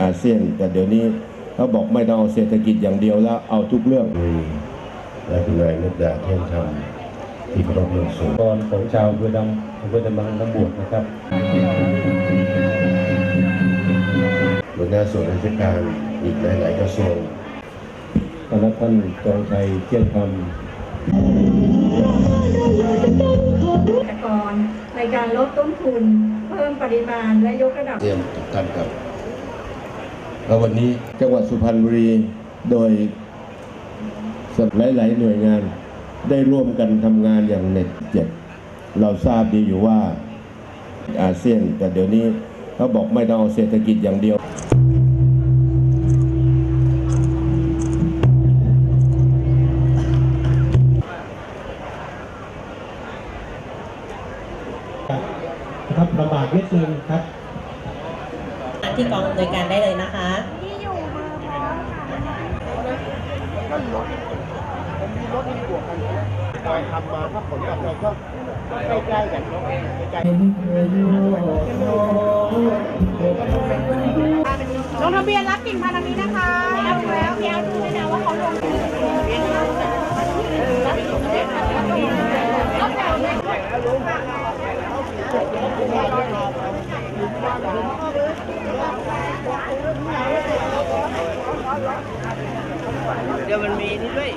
อาเซียน แต่เดี๋ยวนี้เขาบอกไม่ต้องเอาเศรษฐกิจอย่างเดียวแล้วเอาทุกเรื่องและคุณนายมุกดาเที่ยงธรรมที่เคารพเรื่องสูงกรของชาวอำเภอดำอำเภอดำบางน้ำบวกนะครับหัวหน้าส่วนราชการอีกหลาย ๆ กระทรวงคณะท่านจองชัยเที่ยงธรรมเกษตรกรในการลดต้นทุน เพิ่มปริมาณและยกระดับเตรียมทุกท่านครับ แล้ววันนี้จังหวัดสุพรรณบุรีโดยหลาย ๆ หน่วยงานได้ร่วมกันทำงานอย่างเน็ดเจ็บเราทราบดีอยู่ว่าอาเซียน แต่เดี๋ยวนี้เขาบอกไม่ต้องเอาเศรษฐกิจอย่างเดียวครับลำบากนิดนึงครับ ที่กองอำนวยการได้เลยนะคะที่อยู่มือพร้อมค่ะมีรถมีบวกกันเราทำมาถ้าผลกำไรก็ใกล้ๆกันใกล้ๆลงทะเบียนรับกลิ่นพานธุ์นี้นะคะแล้วแล้วพี่เดูเลยนะว่าเขาลง เดี๋ยวมันมีนี่ด้วย